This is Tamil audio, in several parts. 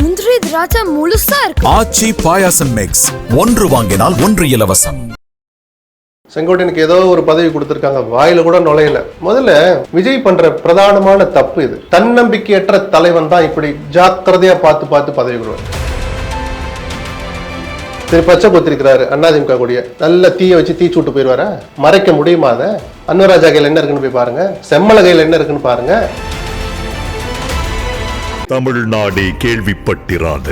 முந்திரி திராட்சை முழுசா இருக்கு. ஆச்சி பாயாசம் மிக்ஸ் ஒன்று வாங்கினால் ஒன்று இலவசம். செங்கோட்டையனுக்கு ஏதோ ஒரு பதவி கொடுத்துருக்காங்க. வாயில கூட நுழையல. முதல்ல விஜய் பண்ற பிரதானமான தப்பு இது. தன்னம்பிக்கையற்ற தலைவன் தான் இப்படி ஜாக்கிரதையா பார்த்து பார்த்து பதவி கொடுவார் திரு பச்சை குத்திருக்கிறாரு அண்ணாதிமுக கூடிய. நல்ல தீய வச்சு தீச்சு விட்டு போயிடுவாரா? மறைக்க முடியுமா அதை? அன்வராஜா கையில் என்ன இருக்குன்னு போய் பாருங்க. செம்மல கையில் என்ன இருக்குன்னு பாருங்க. தமிழ்நாடே கேள்விப்பட்டிராத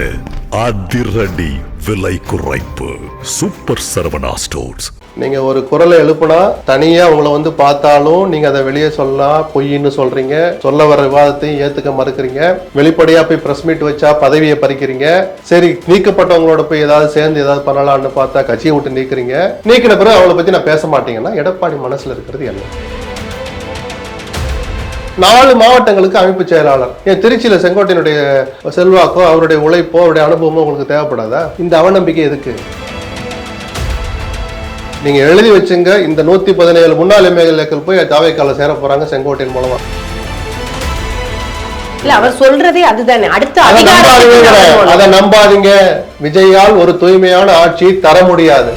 அதிரடி விலை குறைப்பு. Super Saravana stores. நீங்க ஒரு குரலை எழுப்புனா தனியா உங்களை வந்து பார்த்தாலும் நீங்க அதை வெளியே சொல்லலாம் பொய்ன்னு சொல்றீங்க. சொல்ல வர விவாதத்தையும் ஏத்துக்க மறுக்கிறீங்க. வெளிப்படையா போய் பிரஸ் மீட் வச்சா பதவியை பறிக்கிறீங்க. சரி நீக்கப்பட்டவங்களோட போய் ஏதாவது சேர்ந்து ஏதாவது பண்ணலாம்னு பார்த்தா கட்சியை விட்டு நீக்கிறீங்க. நீக்கின பிறகு அவளை பத்தி நான் பேச மாட்டீங்கன்னா எடப்பாடி மனசுல இருக்கிறது என்ன? நாலு மாவட்டங்களுக்கு அமைப்பு செயலாளர். ஏன் திருச்சியில செங்கோட்டையனுடைய செல்வாக்கோ அவருடைய உழைப்போ அவருடைய அனுபவமோ உங்களுக்கு தேவைப்படாதா? இந்த அவநம்பிக்கை எதுக்கு? நீங்க எழுதி வச்சுங்க இந்த நூத்தி பதினேழு முன்னாள் எம்எல்ஏக்கள் போய் தாவைக்கால சேர போறாங்க செங்கோட்டையின் மூலமா. இல்ல அவர் சொல்றதே அதுதானே. அடுத்த அதை நம்பாதீங்க விஜயால் ஒரு தூய்மையான ஆட்சி தர முடியாது.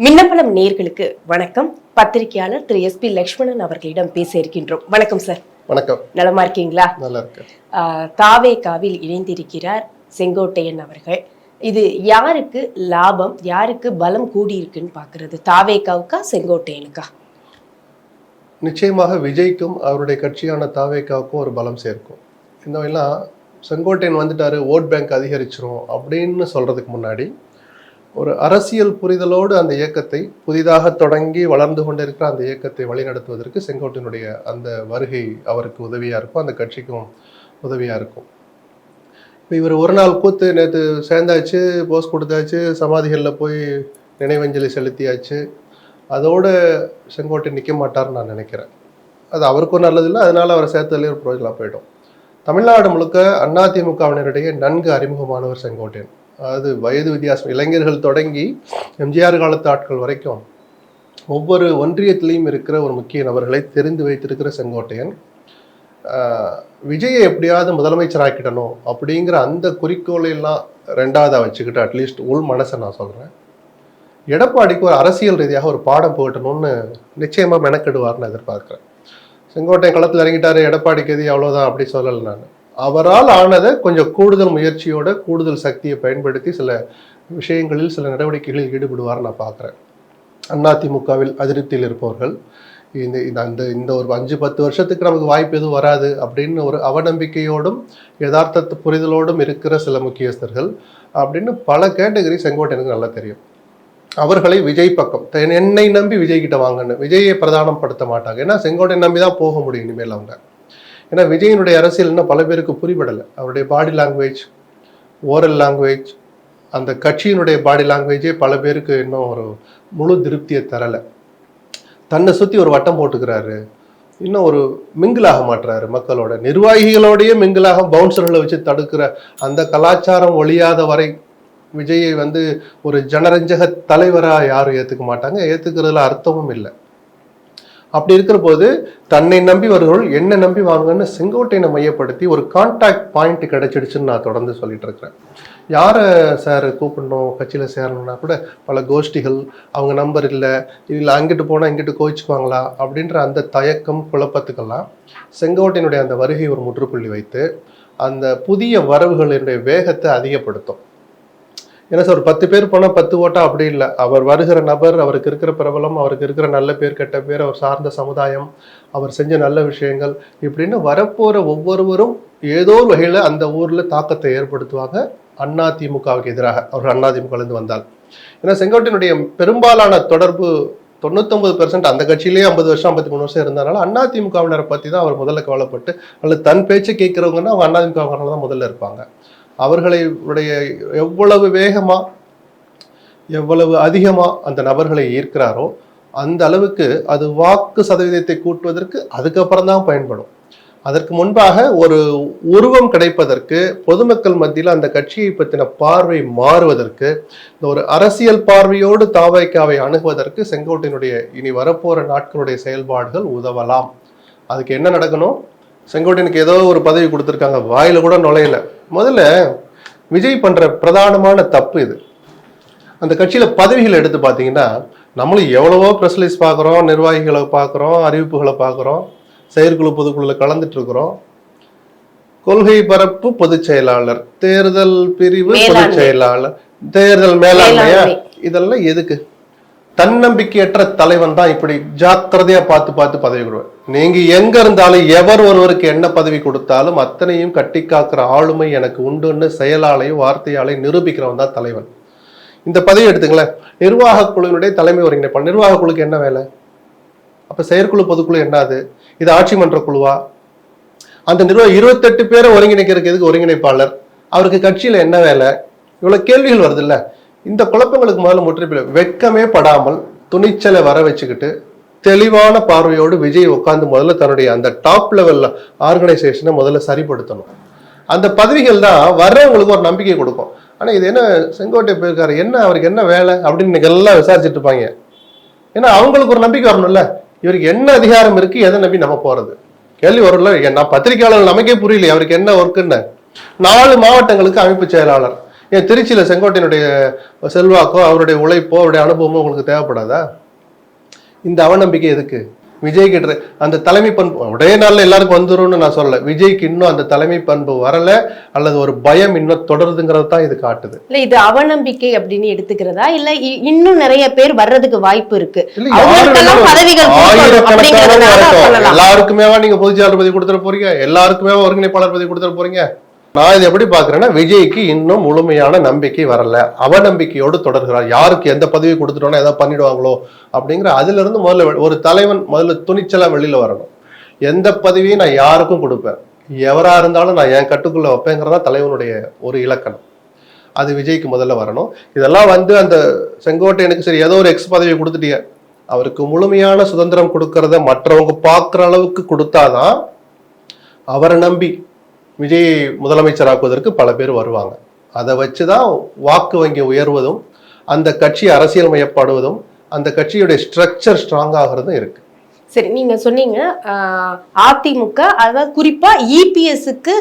மின்னம்பலம் நேர்களுக்கு வணக்கம். பத்திரிகையாளர் திரு எஸ் பி லட்சுமணன் அவர்களிடம் பேச இருக்கின்றோம். வணக்கம் சார். வணக்கம். நலமா இருக்கீங்களா? நல்லா இருக்கு ஆஹ், தாவேகாவில் இணைந்திருக்கிறார் செங்கோட்டையன் அவர்கள். இது யாருக்கு லாபம் யாருக்கு பலம் கூடியிருக்குன்னு பாக்குறது தாவேகாவுக்கா செங்கோட்டையனுக்கா? நிச்சயமாக விஜய்க்கும் அவருடைய கட்சியான தாவேக்காவுக்கும் ஒரு பலம் சேர்க்கும். இந்த வகையெல்லாம் செங்கோட்டையன் வந்துட்டாரு ஓட் பேங்க் அதிகரிச்சிரும் அப்படின்னு சொல்றதுக்கு முன்னாடி ஒரு அரசியல் புரிதலோடு அந்த இயக்கத்தை புதிதாக தொடங்கி வளர்ந்து கொண்டிருக்கிற அந்த இயக்கத்தை வழிநடத்துவதற்கு செங்கோட்டையனுடைய அந்த வருகை அவருக்கு உதவியாக இருக்கும் அந்த கட்சிக்கும் உதவியாக இருக்கும். இப்போ இவர் ஒரு நாள் கூத்து நேற்று சேர்ந்தாச்சு போஸ் கொடுத்தாச்சு சமாதிகளில் போய் நினைவஞ்சலி செலுத்தியாச்சு. அதோட செங்கோட்டை நிற்க மாட்டார்னு நான் நினைக்கிறேன். அது அவருக்கும் நல்லதில்லை அதனால் அவரை சேர்த்ததுலேயே ஒரு பிரோஜனம் போயிடும். தமிழ்நாடு முழுக்க அதிமுகவினரிடையே நன்கு அறிமுகமானவர் செங்கோட்டையன். அதாவது வயது வித்தியாசம். இளைஞர்கள் தொடங்கி எம்ஜிஆர் காலத்து ஆட்கள் வரைக்கும் ஒவ்வொரு ஒன்றியத்திலையும் இருக்கிற ஒரு முக்கிய நபர்களை தெரிந்து வைத்திருக்கிற செங்கோட்டையன் விஜயை எப்படியாவது முதலமைச்சராக்கிடணும் அப்படிங்கிற அந்த குறிக்கோளையெல்லாம் ரெண்டாவதாக வச்சுக்கிட்டு அட்லீஸ்ட் உள் மனசை நான் சொல்கிறேன் எடப்பாடிக்கு ஒரு அரசியல் ரீதியாக ஒரு பாடம் போகட்டணும்னு நிச்சயமாக மெனக்கெடுவார்னு எதிர்பார்க்குறேன். செங்கோட்டையன் களத்தில் இறங்கிட்டாரு எடப்பாடிக்கு எது அவ்வளோதான் அப்படி சொல்லலை நான். அவரால் ஆனதை கொஞ்சம் கூடுதல் முயற்சியோட கூடுதல் சக்தியை பயன்படுத்தி சில விஷயங்களில் சில நடவடிக்கைகளில் ஈடுபடுவார் நான் பார்க்குறேன். அதிமுகவில் அதிருப்தியில் இருப்பவர்கள் இந்த இந்த அந்த இந்த ஒரு அஞ்சு பத்து வருஷத்துக்கு நமக்கு வாய்ப்பு எதுவும் வராது அப்படின்னு ஒரு அவநம்பிக்கையோடும் யதார்த்தத்து புரிதலோடும் இருக்கிற சில முக்கியஸ்தர்கள் அப்படின்னு பல கேட்டகரி செங்கோட்டையனுக்கு நல்லா தெரியும். அவர்களை விஜய் பக்கம் தென் என்னை நம்பி விஜய் கிட்ட வாங்கன்னு விஜயை பிரதானம் படுத்த மாட்டாங்க. ஏன்னா செங்கோட்டை நம்பி தான் போக முடியும் இனிமேல் அவங்க. ஏன்னா விஜயனுடைய அரசியல் இன்னும் பல பேருக்கு புரிபடலை. அவருடைய பாடி லாங்குவேஜ் ஓரல் லாங்குவேஜ் அந்த கட்சியினுடைய பாடி லாங்குவேஜே பல பேருக்கு இன்னும் ஒரு முழு திருப்தியை தரலை. தன்னை சுற்றி ஒரு வட்டம் போட்டுக்கிறாரு. இன்னும் ஒரு மிங்கிளாக மாட்டுறாரு மக்களோட. நிர்வாகிகளோடையே மிங்கிளாக பவுன்சர்களை வச்சு தடுக்கிற அந்த கலாச்சாரம் ஒழியாத வரை விஜயை வந்து ஒரு ஜனரஞ்சக தலைவராக யாரும் ஏற்றுக்க மாட்டாங்க. ஏற்றுக்கிறதுல அர்த்தமும் இல்லை. அப்படி இருக்கிற போது தன்னை நம்பி வருகிறவர்கள் என்ன நம்பி வாங்கன்னு செங்கோட்டையனை மையப்படுத்தி ஒரு கான்டாக்ட் பாயிண்ட் கிடைச்சிடுச்சுன்னு நான் தொடர்ந்து சொல்லிட்டு இருக்கிறேன். யாரை சார் கூப்பிடணும்? கட்சியில் சேரணும்னா கூட பல கோஷ்டிகள் அவங்க நம்பர் இல்லை இல்லை அங்கிட்டு போனால் இங்கிட்டு கோவிச்சுக்குவாங்களா? அப்படின்ற அந்த தயக்கம் குழப்பத்துக்கெல்லாம் செங்கோட்டையினுடைய அந்த வருகை ஒரு முற்றுப்புள்ளி வைத்து அந்த புதிய வரவுகளினுடைய வேகத்தை அதிகப்படுத்தும். ஏன்னா சார் ஒரு பத்து பேர் போனால் பத்து ஓட்டா? அப்படி இல்லை. அவர் வருகிற நபர் அவருக்கு இருக்கிற பிரபலம் அவருக்கு இருக்கிற நல்ல பேர் கெட்ட பேர் அவர் சார்ந்த சமுதாயம் அவர் செஞ்ச நல்ல விஷயங்கள் இப்படின்னு வரப்போகிற ஒவ்வொருவரும் ஏதோ ஒரு வகையில் அந்த ஊரில் தாக்கத்தை ஏற்படுத்துவாங்க. அதிமுகவுக்கு எதிராக. அவர் அதிமுகலேருந்து வந்தால். ஏன்னா செங்கோட்டையினுடைய பெரும்பாலான தொடர்பு தொண்ணூத்தொம்பது பெர்சன்ட் அந்த கட்சியிலேயே ஐம்பது வருஷம் ஐம்பத்தி மூணு வருஷம் இருந்தனால அதிமுகவினரை பற்றி தான் அவர் முதல்ல கவலைப்பட்டு அல்லது தன் பேச்சை கேட்குறவங்கன்னா அவங்க அதிமுகவினர்கள் தான் முதல்ல இருப்பாங்க. அவர்களை உடைய எவ்வளவு வேகமாக எவ்வளவு அதிகமாக அந்த நபர்களை ஈர்க்கிறாரோ அந்த அளவுக்கு அது வாக்கு சதவீதத்தை கூட்டுவதற்கு அதுக்கப்புறம் தான் பயன்படும். அதற்கு முன்பாக ஒரு உருவம் கிடைப்பதற்கு பொதுமக்கள் மத்தியில் அந்த கட்சியை பற்றின பார்வை மாறுவதற்கு இந்த ஒரு அரசியல் பார்வையோடு தாவைக்காவை அணுகுவதற்கு செங்கோட்டையினுடைய இனி வரப்போகிற நாட்களுடைய செயல்பாடுகள் உதவலாம். அதுக்கு என்ன நடக்கணும்? செங்கோட்டையனுக்கு ஏதோ ஒரு பதவி கொடுத்துருக்காங்க. வாயில கூட நுழையல. முதல்ல விஜய் பண்ற பிரதானமான தப்பு இது. அந்த கட்சியில பதவிகள் எடுத்து பார்த்தீங்கன்னா நம்மளும் எவ்வளவோ ப்ரெஸ்லிஸ் பார்க்குறோம் நிர்வாகிகளை பார்க்குறோம் அறிவிப்புகளை பார்க்குறோம் செயற்குழு பொதுக்குழுல கலந்துட்டு இருக்கிறோம் கொள்கை பரப்பு பொதுச் செயலாளர் தேர்தல் பிரிவு பொதுச். செயலாளர் தேர்தல் மேலாண்மையா? மேலாண்மை. இதெல்லாம் எதுக்கு? தன்னம்பிக்கையற்ற தலைவன் தான் இப்படி ஜாக்கிரதையா பார்த்து பார்த்து பதவி கொடுவேன் நீங்க எங்க இருந்தாலும் எவர் ஒருவருக்கு என்ன பதவி கொடுத்தாலும் அத்தனையும் கட்டி காக்கிற ஆளுமை எனக்கு உண்டுன்னு செயலாலையும் வார்த்தையாலையும் நிரூபிக்கிறவன் தான் தலைவன். இந்த பதவி எடுத்துங்களேன் நிர்வாக குழுவினுடைய தலைமை ஒருங்கிணைப்பாளர். நிர்வாக குழுக்கு என்ன வேலை? அப்ப செயற்குழு பொதுக்குழு என்னது இது ஆட்சி மன்ற குழுவா? அந்த நிர்வாக இருபத்தெட்டு பேரை ஒருங்கிணைக்கிறதுக்கு எதுக்கு ஒருங்கிணைப்பாளர். அவருக்கு கட்சியில என்ன வேலை? இவ்வளவு கேள்விகள் வருது இல்லை இந்த குழப்பங்களுக்கு முதல்ல முற்றுப்பில் வெட்கமே படாமல் துணிச்சலை வர வச்சுக்கிட்டு தெளிவான பார்வையோடு விஜய் உட்காந்து முதல்ல தன்னுடைய அந்த டாப் லெவலில் ஆர்கனைசேஷனை முதல்ல சரிப்படுத்தணும். அந்த பதவிகள் தான் வர்றவங்களுக்கு ஒரு நம்பிக்கை கொடுக்கும். ஆனால் இது என்ன செங்கோட்டை போயிருக்காரு என்ன அவருக்கு என்ன வேலை அப்படின்னு இன்னைக்கு எல்லாம் விசாரிச்சுட்டு இருப்பாங்க. ஏன்னா அவங்களுக்கு ஒரு நம்பிக்கை வரணும்ல. இவருக்கு என்ன அதிகாரம் இருக்கு எதை நம்பி நம்ம போறது? கேள்வி வரும்ல. நான் பத்திரிகையாளர் நமக்கே புரியல அவருக்கு என்ன ஒர்க்குன்னு நாலு மாவட்டங்களுக்கு அமைப்பு செயலாளர். ஏன் திருச்சியில செங்கோட்டையனுடைய செல்வாக்கோ அவருடைய உழைப்போ அவருடைய அனுபவமோ உங்களுக்கு தேவைப்படாதா? இந்த அவநம்பிக்கை எதுக்கு? விஜய் கிட்ட அந்த தலைமை பண்பு ஒரே நாள்ல எல்லாருக்கும் வந்துரும்னு நான் சொல்லல. விஜய்க்கு இன்னும் அந்த தலைமை பண்பு வரல அல்லது ஒரு பயம் இன்னும் தொடருதுங்கிறது தான் இது காட்டுது. இல்ல இது அவநம்பிக்கை அப்படின்னு எடுத்துக்கிறதா? இல்ல இன்னும் நிறைய பேர் வர்றதுக்கு வாய்ப்பு இருக்கு. எல்லாருக்குமேவா நீங்க பொதுச்செயலாளர் பதவி கொடுத்துட போறீங்க? எல்லாருக்குமே ஒருங்கிணைப்பாளர் பதவி கொடுத்துட போறீங்க? நான் இது எப்படி பாக்குறேன்னா விஜய்க்கு இன்னும் முழுமையான நம்பிக்கை வரல. அவநம்பிக்கையோடு தொடர்கிறார். யாருக்கு எந்த பதவி கொடுத்துட்டோம்னா எதாவது பண்ணிடுவாங்களோ அப்படிங்கிற அதுல இருந்து முதல்ல ஒரு தலைவன் முதல்ல துணிச்சலா வெளியில வரணும். எந்த பதவியும் நான் யாருக்கும் கொடுப்பேன். எவரா இருந்தாலும் நான் என் கட்டுக்குள்ள வைப்பேங்கிறதா தலைவனுடைய ஒரு இலக்கணம். அது விஜய்க்கு முதல்ல வரணும். இதெல்லாம் வந்து அந்த செங்கோட்டையனுக்கு சரி ஏதோ ஒரு எக்ஸ் பதவி கொடுத்துட்டீங்க அவருக்கு முழுமையான சுதந்திரம் கொடுக்கறத மற்றவங்க பார்க்குற அளவுக்கு கொடுத்தாதான் அவரை நம்பி விஜய் முதலமைச்சராக்குவதற்கு பல பேர் வருவாங்க. அதை வச்சு தான் வாக்கு வங்கி உயர்வதும் அந்த கட்சி அரசியல்மயப்படுவதும் அந்த கட்சியுடைய ஸ்ட்ரக்சர் ஸ்ட்ராங் ஆகிறதும் இருக்குது சரி நீங்க சொன்னீங்க அதிமுக அதாவது குறிப்பா இபிஎஸ்க்கு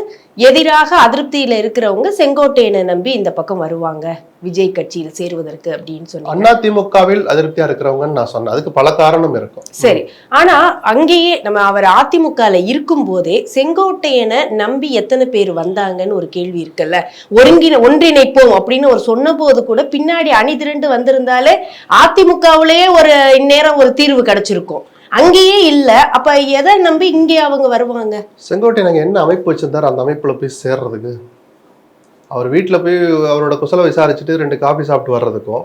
எதிராக அதிருப்தியில இருக்கிறவங்க செங்கோட்டையனை நம்பி இந்த பக்கம் வருவாங்க விஜய் கட்சியில் சேருவதற்கு அப்படின்னு சொன்னீங்க. அதிமுகவில் அதிருப்தியா இருக்கிறவங்கன்னு நான் சொன்னேன். அதுக்கு பல காரணம் இருக்கும். சரி ஆனா அங்கேயே நம்ம அவர் அதிமுகல இருக்கும் போதே செங்கோட்டையனை நம்பி எத்தனை பேர் வந்தாங்கன்னு ஒரு கேள்வி இருக்குல்ல. ஒருங்கிணை ஒன்றிணைப்போம் அப்படின்னு ஒரு சொன்ன போது கூட பின்னாடி அணி திரண்டு வந்திருந்தாலே அதிமுகவிலேயே ஒரு இந்நேரம் ஒரு தீர்வு கிடைச்சிருக்கும். அங்கேயே இல்ல. அப்ப எதை நம்பி இங்கே அவங்க வருவாங்க? செங்கோட்டை நாங்கள் என்ன அமைப்பு வச்சிருந்தாரு? அந்த அமைப்புல போய் சேர்றதுக்கு. அவர் வீட்டில் போய் அவரோட குசலை விசாரிச்சுட்டு ரெண்டு காபி சாப்பிட்டு வர்றதுக்கும்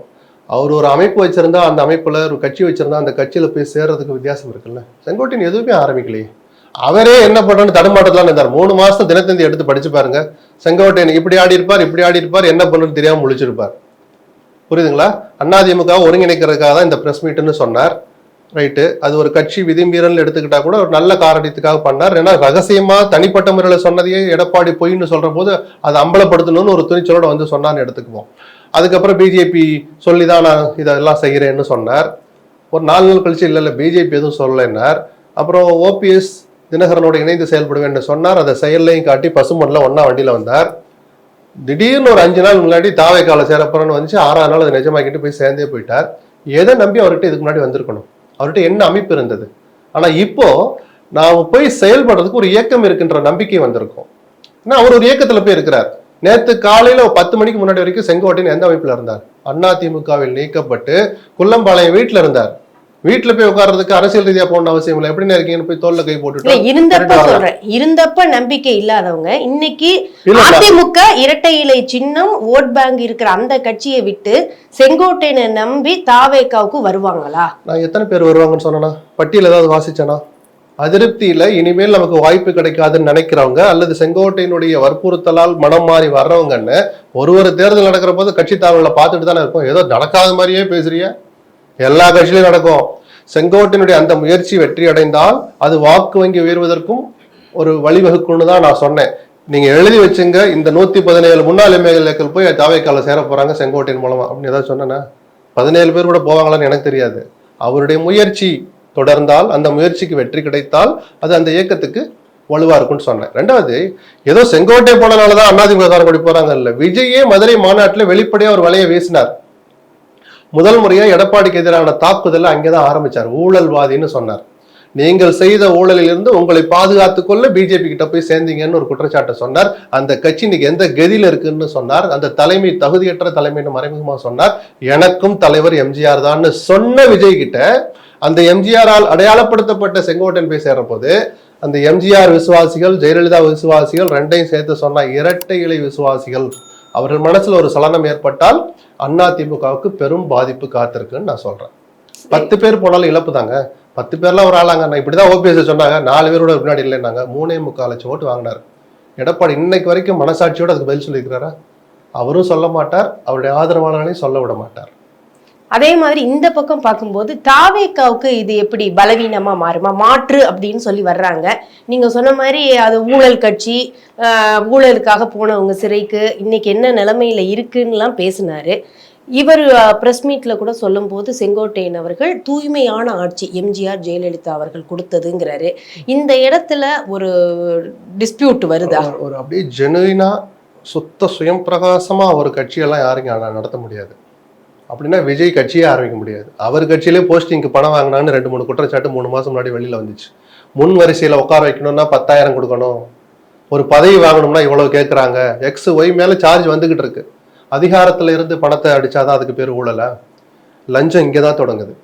அவர் ஒரு அமைப்பு வச்சிருந்தா அந்த அமைப்புல ஒரு கட்சி வச்சிருந்தா அந்த கட்சியில போய் சேர்றதுக்கு வித்தியாசம் இருக்குல்ல. செங்கோட்டையன் எதுவுமே ஆரம்பிக்கலையே. அவரே என்ன பண்றன்னு தடுமாட்டத்தில் இருந்தார். மூணு மாசம் தினத்தந்தி எடுத்து படிச்சு பாருங்க. செங்கோட்டையன் இப்படி ஆடி இருப்பார் இப்படி ஆடி இருப்பார் என்ன பண்ணுன்னு தெரியாம முழிச்சிருப்பார். புரியுதுங்களா? அதிமுக ஒருங்கிணைக்கிறதுக்காக தான் இந்த பிரஸ் மீட்டுன்னு சொன்னார். ரைட்டு அது ஒரு கட்சி விதிமீறல் எடுத்துக்கிட்டா கூட ஒரு நல்ல காரணத்துக்காக பண்ணார். ஏன்னா ரகசியமா தனிப்பட்ட முறையில் சொன்னதையே எடப்பாடி பொய்ன்னு சொல்ற போது அதை அம்பலப்படுத்தணும்னு ஒரு துணிச்சலோட வந்து சொன்னான்னு எடுத்துக்குவோம். அதுக்கப்புறம் பிஜேபி சொல்லி தான் நான் இதெல்லாம் செய்கிறேன்னு சொன்னார். ஒரு நாலு நாள் கழிச்சு இல்லை இல்லை பிஜேபி எதுவும் சொல்லலைன்னார். அப்புறம் ஓபிஎஸ் தினகரனோட இணைந்து செயல்படுவேன்னு சொன்னார். அதை செயல்லையும் காட்டி பசுமண்ணில் ஒன்றா வண்டியில் வந்தார். திடீர்னு ஒரு அஞ்சு நாள் முன்னாடி தாவை கால சேரப்போறன்னு வந்துச்சு. ஆறாம் நாள் அதை நிஜமாக்கிட்டு போய் சேர்ந்தே போயிட்டார். எதை நம்பி அவர்கிட்ட இதுக்கு முன்னாடி வந்திருக்கணும்? அவர்கிட்ட என்ன அமைப்பு இருந்தது? ஆனால் இப்போ நாம் போய் செயல்படுறதுக்கு ஒரு இயக்கம் இருக்குன்ற நம்பிக்கை வந்திருக்கும். ஏன்னா அவர் ஒரு இயக்கத்தில் போய் இருக்கிறார். நேற்று காலையில் ஒரு பத்து மணிக்கு முன்னாடி வரைக்கும் செங்கோட்டையின் எந்த அமைப்பில் இருந்தார்? அதிமுகவில் நீக்கப்பட்டு குள்ளம்பாளையம் வீட்டில் இருந்தார். வீட்டுல போய் உட்கார்றதுக்கு அரசியல் ரீதியா போகணும் அவசியம் இல்லை. எப்படி இருக்கீங்கன்னு போய் தோல்ல கை போட்டுட்டு இருந்தப்ப சொல்றேன். இருந்தப்ப நம்பிக்கை இல்லாதவங்க இன்னைக்கு. அதிமுக இரட்டை இலை சின்னம் ஓட் பேங்க் இருக்கிற அந்த கட்சியை விட்டு செங்கோட்டையனை நம்பி தாவேக்காவுக்கு வருவாங்களா? நான் எத்தனை பேர் வருவாங்கன்னு சொன்னேனா? பட்டியல் ஏதாவது வாசிச்சேனா? அதிருப்தியில இனிமேல் நமக்கு வாய்ப்பு கிடைக்காதுன்னு நினைக்கிறவங்க அல்லது செங்கோட்டையினுடைய வற்புறுத்தலால் மனம் மாறி வர்றவங்கன்னு ஒரு ஒரு தேர்தல் நடக்கிற போது கட்சி தாவல பார்த்துட்டு தானே இருக்கும். ஏதோ நடக்காத மாதிரியே பேசுறிய எல்லா கட்சியிலும் நடக்கும். செங்கோட்டையினுடைய அந்த முயற்சி வெற்றி அடைந்தால் அது வாக்கு வங்கி உயர்வதற்கும் ஒரு வழிவகுக்குன்னு தான் நான் சொன்னேன். நீங்க எழுதி வச்சுங்க இந்த நூத்தி பதினேழு முன்னாள் எம்எல்ஏக்கள் போய் தாவைக்கால சேர போறாங்க செங்கோட்டையின் மூலமா. அப்படின்னு ஏதாவது சொன்னேன்னா பதினேழு பேர் கூட போவாங்களான்னு எனக்கு தெரியாது. அவருடைய முயற்சி தொடர்ந்தால் அந்த முயற்சிக்கு வெற்றி கிடைத்தால் அது அந்த இயக்கத்துக்கு வலுவா இருக்கும்னு சொன்னேன். ரெண்டாவது ஏதோ செங்கோட்டை போனனாலதான் அண்ணாதிமுக காரப்படி போறாங்க இல்ல விஜயே மதுரை மாநாட்டில் வெளிப்படையா ஒரு வலையை வீசினார். முதல் முறையாக எடப்பாடிக்கு எதிரான தாக்குதலை அங்கேதான் ஆரம்பிச்சார். ஊழல்வாதின்னு சொன்னார். நீங்கள் செய்த ஊழலில் இருந்து உங்களை பாதுகாத்துக் கொள்ள பிஜேபி கிட்ட போய் சேர்ந்தீங்கன்னு ஒரு குற்றச்சாட்டை சொன்னார். அந்த கட்சி இன்னைக்கு எந்த கதியில் இருக்குன்னு சொன்னார். அந்த தலைமை தகுதியற்ற தலைமைன்னு மறைமுகமாக சொன்னார். எனக்கும் தலைவர் எம்ஜிஆர் தான்னு சொன்ன விஜய் கிட்ட அந்த எம்ஜிஆரால் அடையாளப்படுத்தப்பட்ட செங்கோட்டன் போய் சேர்ற போது அந்த எம்ஜிஆர் விசுவாசிகள் ஜெயலலிதா விசுவாசிகள் ரெண்டையும் சேர்த்து சொன்ன இரட்டை இலை விசுவாசிகள் அவர்கள் மனசுல ஒரு சலனம் ஏற்பட்டால் அண்ணா திமுகவுக்கு பெரும் பாதிப்பு காத்திருக்குன்னு நான் சொல்றேன். பத்து பேர் போனாலும் இழப்பு தாங்க. பத்து பேர்லாம் ஒரு ஆளாங்க. நான் இப்படிதான் ஓபிஎஸ் சொன்னாங்க. நாலு பேரோட முன்னாடி இல்லைன்னாங்க. மூணே முக்கால் லட்சம் ஓட்டு வாங்கினார். எடப்பாடி இன்னைக்கு வரைக்கும் மனசாட்சியோடு அதுக்கு பதில் சொல்லியிருக்கிறாரா? அவரும் சொல்ல மாட்டார். அவருடைய ஆதரவாளர்களையும் சொல்ல விட மாட்டார். அதே மாதிரி இந்த பக்கம் பார்க்கும்போது தாவேக்காவுக்கு இது எப்படி பலவீனமா மாறுமா? மாற்று அப்படின்னு சொல்லி வர்றாங்க. நீங்க சொன்ன மாதிரி அது ஊழல் கட்சி ஊழலுக்காக போனவங்க சிறைக்கு இன்னைக்கு என்ன நிலைமையில இருக்குன்னுலாம் பேசினாரு. இவர் பிரஸ் மீட்ல கூட சொல்லும்போது செங்கோட்டையன் அவர்கள் தூய்மையான ஆட்சி எம்ஜிஆர் ஜெயலலிதா அவர்கள் கொடுத்ததுங்கிறாரு. இந்த இடத்துல ஒரு டிஸ்பியூட் வருதா? ஒரு- அப்படியே ஜெனுவினா சுத்த சுயம் பிரகாசமா ஒரு கட்சியெல்லாம் யாரும் நடத்த முடியாது. அப்படின்னா விஜய் கட்சியே ஆரம்பிக்க முடியாது. அவர் கட்சியிலே போஸ்டிங்க்கு பணம் வாங்கினான்னு ரெண்டு மூணு குற்றச்சாட்டு மூணு மாசம் முன்னாடி வெளியில வந்துச்சு. முன் வரிசையில உட்கார வைக்கணும்னா பத்தாயிரம் கொடுக்கணும். ஒரு பதவி வாங்கணும்னா இவ்வளவு கேட்குறாங்க எக்ஸ் ஒய் மேல சார்ஜ் வந்துகிட்டு இருக்கு. அதிகாரத்துல இருந்து பணத்தை அடிச்சாதான் அதுக்கு பேர் ஊழலா? லஞ்சம் இங்கே தான் தொடங்குது.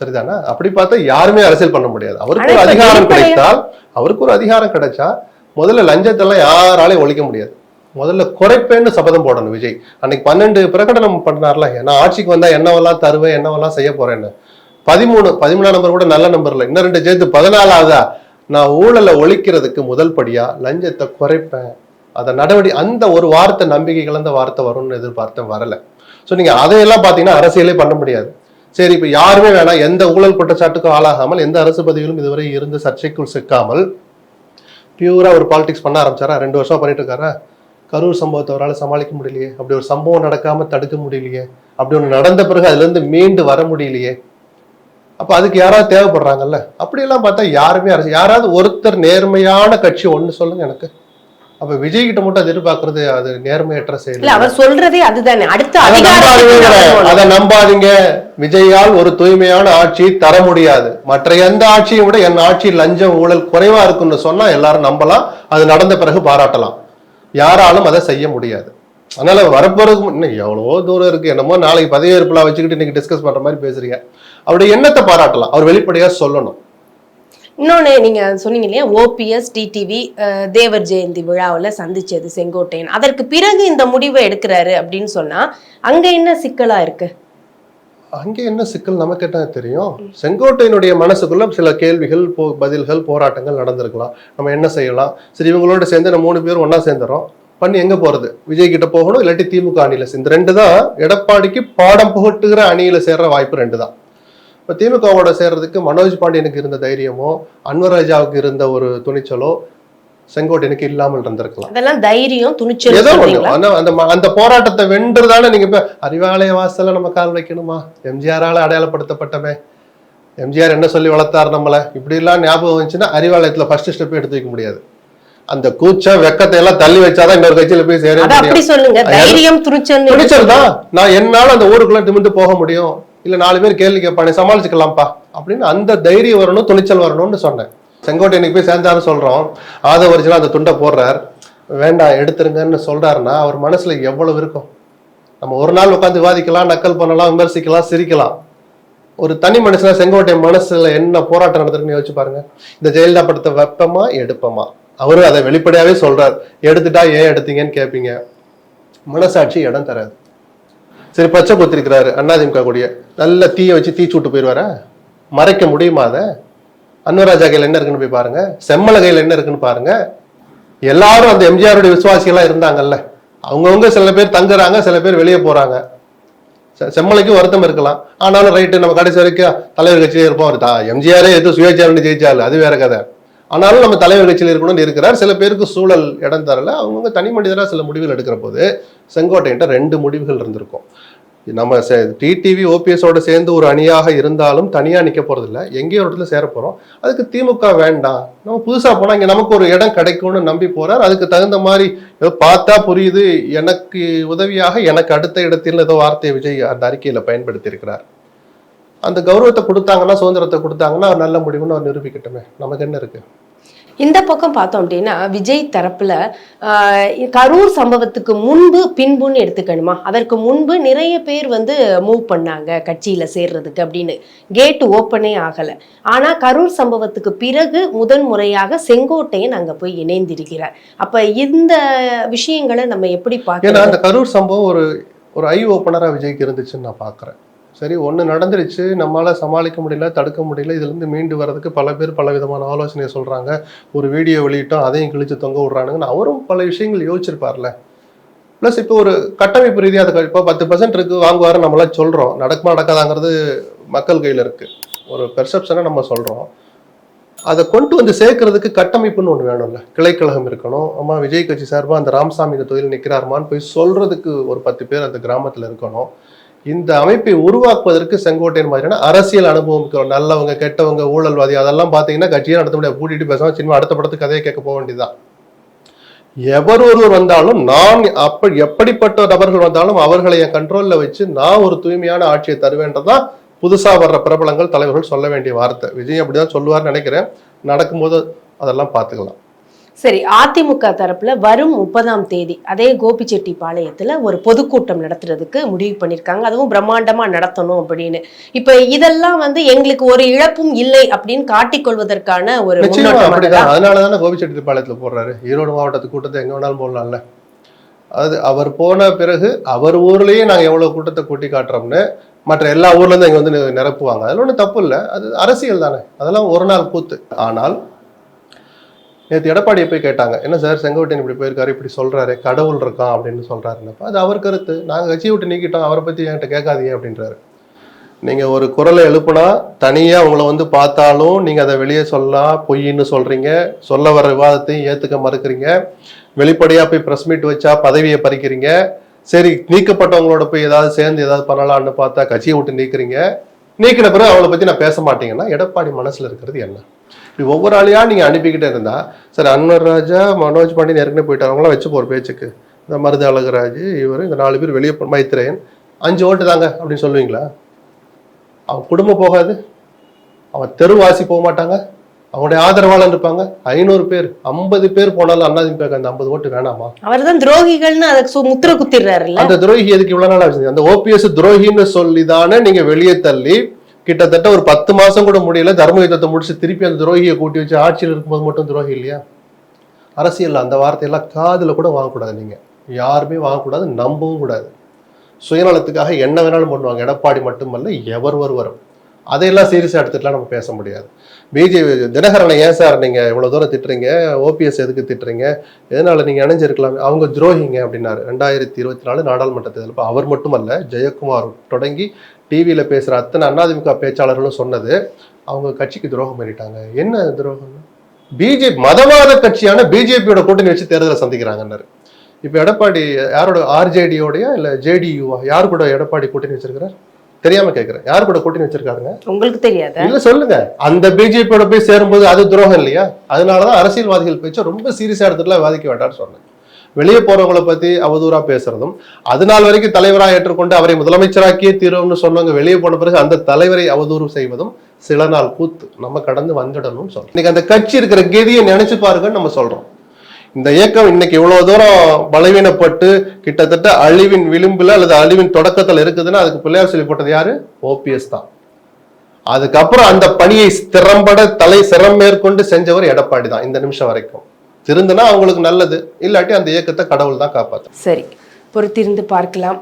சரிதானா? அப்படி பார்த்தா யாருமே அரசியல் பண்ண முடியாது. அவருக்கு ஒரு அதிகாரம் கிடைத்தால் அவருக்கு ஒரு அதிகாரம் கிடைச்சா முதல்ல லஞ்சத்தெல்லாம் யாராலையும் ஒழிக்க முடியாது. முதல்ல குறைப்பேன்னு சபதம் போடணும் விஜய். அன்னைக்கு பன்னெண்டு பிரகடனம் பண்ணார்ல நான் ஆட்சிக்கு வந்தா என்னவெல்லாம் தருவேன் என்னவெல்லாம் செய்ய போறேன்னு. பதிமூணு பதிமூணாம் நம்பர் கூட நல்ல நம்பர்ல இன்னும் ரெண்டு சேர்த்து பதினாலாவதா? நான் ஊழலை ஒழிக்கிறதுக்கு முதல் படியா? லஞ்சத்தை குறைப்பேன். அதை நடவடி அந்த ஒரு வார்த்தை நம்பிக்கை கலந்த வார்த்தை வரும்னு எதிர்பார்த்தேன் வரல. ஸோ நீங்க அதையெல்லாம் பார்த்தீங்கன்னா அரசியலே பண்ண முடியாது. சரி இப்போ யாருமே வேணாம் எந்த ஊழல் குற்றச்சாட்டுக்கும் ஆளாகாமல் எந்த அரசு பதவியிலும் இதுவரை இருந்து சர்ச்சைக்குள் சிக்காமல் பியூரா ஒரு பாலிடிக்ஸ் பண்ண ஆரம்பிச்சாரா? ரெண்டு வருஷம் பண்ணிட்டு இருக்காரா? கரூர் சம்பவத்தை அவரால் சமாளிக்க முடியலையே. அப்படி ஒரு சம்பவம் நடக்காம தடுக்க முடியலையே. அப்படி ஒன்று நடந்த பிறகு அதுல இருந்து மீண்டு வர முடியலையே. அப்ப அதுக்கு யாராவது தேவைப்படுறாங்கல்ல? அப்படியெல்லாம் பார்த்தா யாருமே அரசு யாராவது ஒருத்தர் நேர்மையான கட்சி ஒண்ணு சொல்லுங்க எனக்கு. அப்ப விஜய் கிட்ட மட்டும் அது எதிர்பார்க்கறது அது நேர்மையற்ற செயல் அவர் சொல்றதே அதுதானே. அடுத்த அதை நம்பாதீங்க. அதை விஜயால் ஒரு தூய்மையான ஆட்சி தர முடியாது. மற்ற எந்த ஆட்சியை விட என் ஆட்சி லஞ்சம் ஊழல் குறைவா இருக்குன்னு சொன்னா எல்லாரும் நம்பலாம். அது நடந்த பிறகு பாராட்டலாம். யாராலும் அதை செய்ய முடியாது. அதனால வரப்போறதுக்கு இன்னும் எவ்வளவோ தூரம் இருக்கு என்னமோ நாளைக்கு பதவியேற்புலாம் வச்சுக்கிட்டு இன்னைக்கு டிஸ்கஸ் பண்ற மாதிரி பேசுறீங்க. அவருடைய எண்ணத்தை பாராட்டலாம். அவர் வெளிப்படையா சொல்லணும். இன்னொன்று நீங்கள் சொன்னீங்க இல்லையா? ஓபிஎஸ் டிடிவி தேவர் ஜெயந்தி விழாவில் சந்திச்சது செங்கோட்டையன். அதற்கு பிறகு இந்த முடிவை எடுக்கிறாரு அப்படின்னு சொன்னால் அங்கே என்ன சிக்கலாக இருக்குது அங்கே என்ன சிக்கல் நமக்கு என்ன தெரியும்? செங்கோட்டையினுடைய மனசுக்குள்ள சில கேள்விகள் போ பதில்கள் போராட்டங்கள் நடந்திருக்கலாம். நம்ம என்ன செய்யலாம்? சரி இவங்களோட சேர்ந்து நம்ம மூணு பேர் ஒன்றா சேர்ந்துறோம். பண்ணி எங்க போறது? விஜய் கிட்ட போகணும் இல்லாட்டி திமுக அணியில சேர்ந்து. இந்த ரெண்டு தான் எடப்பாடிக்கு பாடம் புகட்டுகிற அணியில சேர்ற வாய்ப்பு ரெண்டு தான். இப்போ திமுகவோட சேர்றதுக்கு மனோஜ் பாண்டியனுக்கு இருந்த தைரியமோ அன்வர் ராஜாவுக்கு இருந்த ஒரு துணிச்சலோ செங்கோட்டையனுக்கு இல்லாமல் இருந்திருக்கலாம். அதெல்லாம் தைரியம் துணிச்சல் ஏதோ ஒண்ணு. ஆனா அந்த அந்த போராட்டத்தை வென்றுதானே நீங்க இப்ப அறிவாலய வாசல்ல நம்ம கால் வைக்கணுமா? எம்ஜிஆரால அடையாளப்படுத்தப்பட்டமே. எம்ஜிஆர் என்ன சொல்லி வளர்த்தார் நம்மள? இப்படி எல்லாம் ஞாபகம் வந்துச்சுன்னா அறிவாலயத்துல ஃபர்ஸ்ட் ஸ்டெப் எடுத்து வைக்க முடியாது. அந்த கூச்சம் வெக்கத்தை எல்லாம் தள்ளி வச்சாதான் இன்னொரு கட்சியில போய் சேர அப்படி சொல்லுங்க. தைரியம் துணிச்சல் துணிச்சல் தான். நான் என்னால அந்த ஊருக்குள்ள நிமிந்து போக முடியும். இல்ல நாலு பேர் கேள்வி கேட்பானே சமாளிச்சுக்கலாம்ப்பா. அப்படின்னு அந்த தைரியம் வரணும் துணிச்சல் வரணும்னு சொன்னேன். செங்கோட்டையனுக்கு போய் சேர்ந்தாரு சொல்றோம். ஆதவ ஒரிஜினல் அந்த துண்டை போடுறார். வேண்டாம் எடுத்துருங்கன்னு சொல்றாருன்னா அவர் மனசுல எவ்வளவு இருக்கும்? நம்ம ஒரு நாள் உட்காந்து விவாதிக்கலாம் நக்கல் பண்ணலாம் விமர்சிக்கலாம் சிரிக்கலாம். ஒரு தனி மனுஷனா செங்கோட்டை மனசுல என்ன போராட்டம் நடந்திருக்குன்னு யோசிச்சு பாருங்க. இந்த ஜெயலலிதா படத்தை வெப்பமா எடுப்பமா? அவரு அதை வெளிப்படையாவே சொல்றாரு. எடுத்துட்டா ஏன் எடுத்தீங்கன்னு கேட்பீங்க மனசாட்சி இடம் தராது. சரி பச்சை குத்திருக்கிறாரு அண்ணாதிமுக கூடிய நல்ல தீயை வச்சு தீ சுட்டு போயிடுவாரா? மறைக்க முடியுமா அதை? அன்வராஜா கையில் என்ன இருக்குன்னு போய் பாருங்க. செம்மல கையில் என்ன இருக்குன்னு பாருங்க. எல்லாரும் அந்த எம்ஜிஆருடைய விசுவாசிகளாக இருந்தாங்கல்ல. அவங்கவுங்க சில பேர் தங்குறாங்க சில பேர் வெளியே போறாங்க. செ- செம்மலைக்கும் வருத்தம் இருக்கலாம். ஆனாலும் ரைட்டு நம்ம கடைசி வரைக்கும் தலைவர் கட்சியே இருப்போம். அவர் தா- எம்ஜிஆரே எது சுயேட்சாருன்னு ஜெயிச்சாரு. அது வேற கதை. ஆனாலும் நம்ம தலைவர் கட்சியில் இருக்கணும்னு இருக்கிறார். சில பேருக்கு சூழல் இடம் தரல. அவங்கவுங்க தனி மனிதராக சில முடிவுகள் எடுக்கிற போது செங்கோட்டையிட்ட ரெண்டு முடிவுகள் இருந்திருக்கும். நம்ம டிடிவி ஓபிஎஸோட சேர்ந்து ஒரு அணியாக இருந்தாலும் தனியாக நிற்க போகிறதில்ல எங்கேயோ ஒரு இடத்துல சேர போகிறோம் அதுக்கு திமுக வேண்டாம். நம்ம புதுசாக போனால் இங்கே நமக்கு ஒரு இடம் கிடைக்கும்னு நம்பி போகிறார் அதுக்கு தகுந்த மாதிரி ஏதோ பார்த்தா புரியுது. எனக்கு உதவியாக எனக்கு அடுத்த இடத்தில் ஏதோ வார்த்தையை விஜய் அந்த அறிக்கையில் பயன்படுத்தியிருக்கிறார். அந்த கௌரவத்தை கொடுத்தாங்கன்னா சுதந்திரத்தை கொடுத்தாங்கன்னா அவர் நல்ல முடிவுன்னு அவர் நிரூபிக்கட்டுமே. நமக்கு என்ன இருக்குது இந்த பக்கம் பார்த்தோம் அப்படின்னா விஜய் தரப்புல ஆஹ், கரூர் சம்பவத்துக்கு முன்பு பின்புன்னு எடுத்துக்கணுமா? அதற்கு முன்பு நிறைய பேர் வந்து மூவ் பண்ணாங்க கட்சியில சேர்றதுக்கு அப்படின்னு. கேட் ஓப்பனே ஆகல. ஆனா கரூர் சம்பவத்துக்கு பிறகு முதன் முறையாக செங்கோட்டையன் அங்க போய் இணைந்திருக்கிறார். அப்ப இந்த விஷயங்களை நம்ம எப்படி பார்க்கலாம் அந்த கரூர் சம்பவம் ஒரு ஒரு ஐ ஓப்பனராக விஜய்க்கு இருந்துச்சுன்னு நான் பார்க்குறேன். சரி ஒன்று நடந்துருச்சு நம்மளால் சமாளிக்க முடியல தடுக்க முடியல இதுலேருந்து மீண்டு வர்றதுக்கு பல பேர் பல விதமான ஆலோசனையை சொல்கிறாங்க ஒரு வீடியோ வெளியிட்டோம் அதையும் கிழிச்சு தொங்க விட்றானுங்கன்னு அவரும் பல விஷயங்கள் யோசிச்சிருப்பார்ல. ப்ளஸ் இப்போ ஒரு கட்டமைப்பு ரீதியாக அதுக்கு இப்போ பத்து பர்சன்ட் இருக்குது வாங்குவாரு நம்மளாம் சொல்கிறோம் நடக்குமா நடக்காதாங்கிறது மக்கள் கையில் இருக்குது ஒரு பெர்செப்ஷனை நம்ம சொல்கிறோம் அதை கொண்டு வந்து சேர்க்கறதுக்கு கட்டமைப்புன்னு ஒன்று வேணும்ல. கிளைக்கழகம் இருக்கணும். அம்மா விஜய் கட்சி சார்பாக அந்த ராமசாமி இந்த தொழில் நிற்கிறாருமான்னு போய் சொல்கிறதுக்கு ஒரு பத்து பேர் அந்த கிராமத்தில் இருக்கணும். இந்த அமைப்பை உருவாக்குவதற்கு செங்கோட்டையன் மாதிரியான அரசியல் அனுபவம் இருக்கிற நல்லவங்க கெட்டவங்க ஊழல்வாதி அதெல்லாம் பார்த்தீங்கன்னா கட்சியை நடத்த முடியாது. கூட்டிட்டு பேசாமல் சினிமா அடுத்த படத்துக்கு கதையை கேட்க போக வேண்டியதுதான். எவர் ஒருவர் வந்தாலும் நான் அப்படி எப்படிப்பட்ட நபர்கள் வந்தாலும் அவர்களை என் கண்ட்ரோல்ல வச்சு நான் ஒரு தூய்மையான ஆட்சியை தருவேன்றதான் புதுசாக வர்ற பிரபலங்கள் தலைவர்கள் சொல்ல வேண்டிய வார்த்தை. விஜய் அப்படிதான் சொல்லுவார்னு நினைக்கிறேன். நடக்கும்போது அதெல்லாம் பார்த்துக்கலாம். சரி அதிமுக தரப்புல வரும் முப்பதாம் தேதி அதே கோபிச்செட்டிப்பாளையத்துல ஒரு பொதுக்கூட்டம் நடத்துறதுக்கு முடிவு பண்ணிருக்காங்க. அதுவும் பிரம்மாண்டமா நடத்தணும் அப்படின்னு. இப்ப இதெல்லாம் வந்து எங்களுக்கு ஒரு இழப்பும் இல்லை அப்படின்னு காட்டிக்கொள்வதற்கான ஒரு நிச்சயமா முன்னோட்டமாக அப்படிதான். அதனால தானே கோபிச்செட்டிப்பாளையத்துல போடுறாரு. ஈரோடு மாவட்டத்து கூட்டத்தை எங்க வேணாலும் போடலாம்ல. அது அவர் போன பிறகு அவர் ஊர்லயே நாங்க எவ்வளவு கூட்டத்தை கூட்டி காட்டுறோம்னு மற்ற எல்லா ஊர்ல இருந்து இங்க வந்து நிரப்புவாங்க. அதுல ஒன்றும் தப்பு இல்லை. அது அரசியல் தானே. அதெல்லாம் ஒரு நாள் கூத்து. ஆனால் நேற்று எடப்பாடியை போய் கேட்டாங்க. என்ன சார் செங்கோட்டையன் இப்படி போயிருக்காரு இப்படி சொல்கிறாரு கடவுள் இருக்கான் அப்படின்னு சொல்கிறாருன்னப்ப அது அவர் கருத்து. நாங்கள் கட்சியை விட்டு நீக்கிட்டோம். அவரை பற்றி என்கிட்ட கேட்காதீங்க அப்படின்றாரு. நீங்கள் ஒரு குரலை எழுப்புனா தனியாக உங்களை வந்து பார்த்தாலும் நீங்கள் அதை வெளியே சொல்லலாம் பொய்ன்னு சொல்கிறீங்க சொல்ல வர விவாதத்தையும் ஏற்றுக்க மறுக்கிறீங்க. வெளிப்படையாக போய் ப்ரெஸ் மீட் வச்சா பதவியை பறிக்கிறீங்க. சரி நீக்கப்பட்டவங்களோட போய் ஏதாவது சேர்ந்து ஏதாவது பண்ணலாம்னு பார்த்தா கட்சியை விட்டு நீக்கிறீங்க. நீக்கின பிறகு அவளை பற்றி நான் பேச மாட்டீங்கன்னா எடப்பாடி மனசில் இருக்கிறது என்ன? இப்படி ஒவ்வொரு ஆளையா நீங்க அனுப்பிக்கிட்டே இருந்தா சரி அன்வர் ராஜா மனோஜ் பாண்டியன் ஏற்கனவே போயிட்டாரு. அவங்களாம் வச்சு போற பேச்சுக்கு. இந்த மருது அழகராஜ் இவர் இந்த நாலு பேர் வெளியே மைத்ரேயன் அஞ்சு ஓட்டு தாங்க அப்படின்னு சொல்லுவீங்களா? அவன் குடும்பம் போகாது. அவன் தெருவாசி போக மாட்டாங்க. அவனுடைய ஆதரவாளர் இருப்பாங்க. ஐநூறு பேர் ஐம்பது பேர் போனாலும் அண்ணாதிமுக அந்த ஐம்பது ஓட்டு வேணாமா? அவர்தான் துரோகிகள்னு அதை முத்திர குத்திடுறாருல்ல. அந்த துரோகி எதுக்கு இவ்வளவு நாள் ஆச்சு அந்த ஓபிஎஸ் துரோகின்னு சொல்லி தானே நீங்க வெளியே தள்ளி கிட்டத்தட்ட ஒரு பத்து மாசம் கூட முடியல. தர்ம யுத்தத்தை முடிச்சு திருப்பி அந்த துரோகியை கூட்டி வச்சு ஆட்சியில் இருக்கும்போது மட்டும் துரோகி இல்லையா? அரசியலில் அந்த வார்த்தையெல்லாம் காதில் கூட வாங்கக்கூடாது நீங்கள் யாருமே வாங்கக்கூடாது நம்பவும் கூடாது. சுயநலத்துக்காக என்ன வேணாலும் பண்ணுவாங்க. எடப்பாடி மட்டுமல்ல எவர் ஒருவரும். அதையெல்லாம் சீரியஸாக எடுத்துட்டுலாம் நம்ம பேச முடியாது. பிஜேபி தினகரனை ஏன் சார் நீங்கள் இவ்வளோ தூரம் திட்டுறீங்க? ஓபிஎஸ் எதுக்கு திட்டுறீங்க? எதனால நீங்கள் இணைஞ்சிருக்கலாம் அவங்க துரோகிங்க அப்படின்னாரு. ரெண்டாயிரத்தி இருபத்தி நாலு நாடாளுமன்ற தேர்தல் அவர் மட்டுமல்ல ஜெயக்குமார் தொடங்கி டிவியில் பேசுகிற அத்தனை அதிமுக பேச்சாளர்களும் சொன்னது அவங்க கட்சிக்கு துரோகம் பண்ணிட்டாங்க. என்ன துரோகம்? பிஜேபி மதவாத கட்சியான பிஜேபியோட கூட்டணி வச்சு தேர்தலை சந்திக்கிறாங்கன்னாரு. இப்போ எடப்பாடி யாரோட ஆர்ஜேடியோடயா இல்லை ஜேடியூவா? யார் கூட எடப்பாடி கூட்டணி வச்சிருக்கிறார்? தெரியாம கேட்குறேன் யார் கூட கூட்டணி வச்சிருக்காருங்க? உங்களுக்கு தெரியாத? இல்ல சொல்லுங்க. அந்த பிஜேபியோட போய் சேரும்போது அது துரோகம் இல்லையா? அதனாலதான் அரசியல்வாதிகள் பேச்ச ரொம்ப சீரியஸா எடுத்துட்டுலாம் வாதிக்க வேண்டாம்னு சொன்னேன். வெளியே போறவங்களை பத்தி அவதூறா பேசுறதும் அது நாள் வரைக்கும் தலைவராக ஏற்றுக்கொண்டு அவரை முதலமைச்சராக்கியே தீரும்னு சொன்னவங்க வெளியே போன பிறகு அந்த தலைவரை அவதூறு செய்வதும் சில நாள் கூத்து. நம்ம கடந்து வந்துடணும்னு சொல்றோம். இன்னைக்கு அந்த கட்சி இருக்கிற கெதியை நினைச்சு பாருங்கன்னு நம்ம சொல்றோம். இந்த இயக்கம் இன்னைக்கு இவ்வளவு தூரம் பலவீனப்பட்டு கிட்டத்தட்ட அழிவின் விளிம்புல அல்லது அழிவின் தொடக்கத்தில் இருக்குதுன்னா அதுக்கு பிள்ளையார் சொல்லி போட்டது யாரு? ஓபிஎஸ் தான். அதுக்கப்புறம் அந்த பணியை திறம்பட தலை சிரம் மேற்கொண்டு செஞ்சவர் எடப்பாடி தான். இந்த நிமிஷம் வரைக்கும். திருந்துனா அவங்களுக்கு நல்லது. இல்லாட்டி அந்த இயக்கத்தை கடவுள் தான் காப்பாத்து சரி. பொறுத்திருந்து பார்க்கலாம்.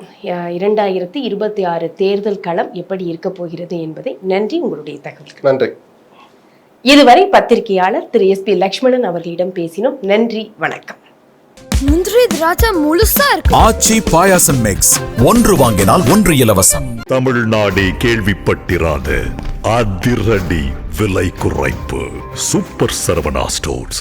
இரண்டாயிரத்தி இருபத்தி ஆறு தேர்தல் களம் எப்படி இருக்க போகிறது என்பதை. நன்றி உங்களுடைய தகவல்கள். நன்றி. இதுவரை பத்திரிகையாளர் திரு எஸ் பி லக்ஷ்மணன் அவர்களிடம் பேசினோம். நன்றி வணக்கம். முந்திரி திராட்சை முழுசா இருக்கு. ஆச்சி பாயாசம் மிக்ஸ் ஒன்று வாங்கினால் ஒன்று இலவசம். தமிழ்நாடே கேள்விப்பட்டிராத அதிரடி விலை குறைப்பு. Super Saravana stores.